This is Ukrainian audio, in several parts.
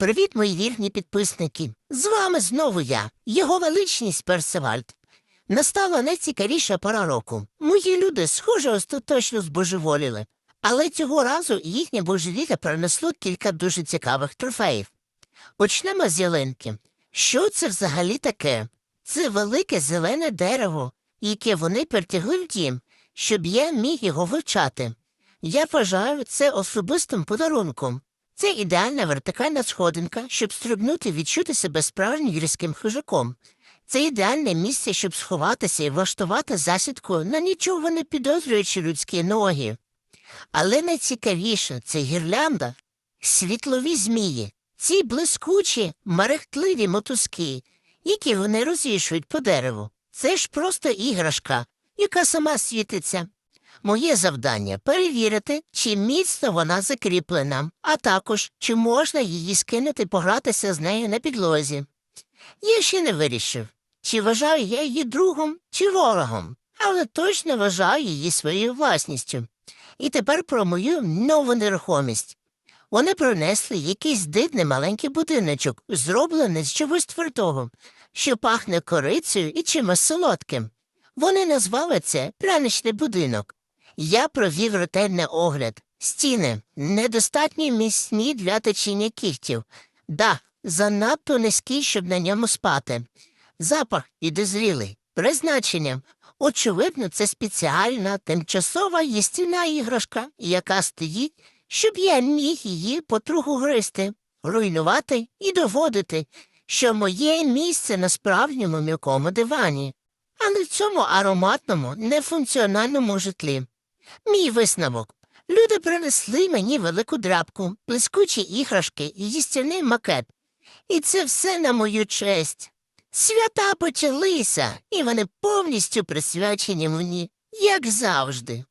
Привіт, мої вірні підписники! З вами знову я, його величність Персевальд. Настала найцікавіша пора року. Мої люди, схоже, остаточно збожеволіли. Але цього разу їхнє божевілля принесло кілька дуже цікавих трофеїв. Почнемо з ялинки. Що це взагалі таке? Це велике зелене дерево, яке вони притягли в дім, щоб я міг його вивчати. Я вважаю це особистим подарунком. Це ідеальна вертикальна сходинка, щоб стрибнути відчути себе справжнім гірським хижаком. Це ідеальне місце, щоб сховатися і влаштувати засідку на нічого не підозрюючі людські ноги. Але найцікавіше це гірлянда, світлові змії, ці блискучі, мерехтливі мотузки, які вони розвішують по дереву. Це ж просто іграшка, яка сама світиться. Моє завдання перевірити, чи міцно вона закріплена, а також чи можна її скинути погратися з нею на підлозі. Я ще не вирішив, чи вважаю я її другом чи ворогом, але точно вважаю її своєю власністю. І тепер про мою нову нерухомість. Вони принесли якийсь дивний маленький будиночок, зроблений з чогось твердого, що пахне корицею і чимось солодким. Вони назвали це пряничний будинок. Я провів ретельний огляд. Стіни недостатньо міцні для течіння кігтів. Да, занадто низький, щоб на ньому спати. Запах підозрілий. Призначення. Очевидно, це спеціальна тимчасова їстівна іграшка, яка стоїть, щоб я міг її потроху гризти, руйнувати і доводити, що моє місце на справжньому м'якому дивані, а не в цьому ароматному, нефункціональному житлі. Мій висновок. Люди принесли мені велику драпку, блискучі іграшки і їстівний макет. І це все на мою честь. Свята почалися, і вони повністю присвячені мені, як завжди.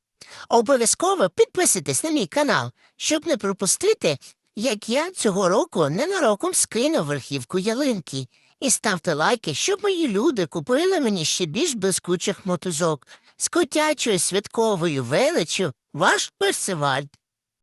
Обов'язково підписуйтесь на мій канал, щоб не пропустити, як я цього року ненароком скину верхівку ялинки. І ставте лайки, щоб мої люди купили мені ще більш блискучих мотузок з котячою святковою величчю ваш Персивальд.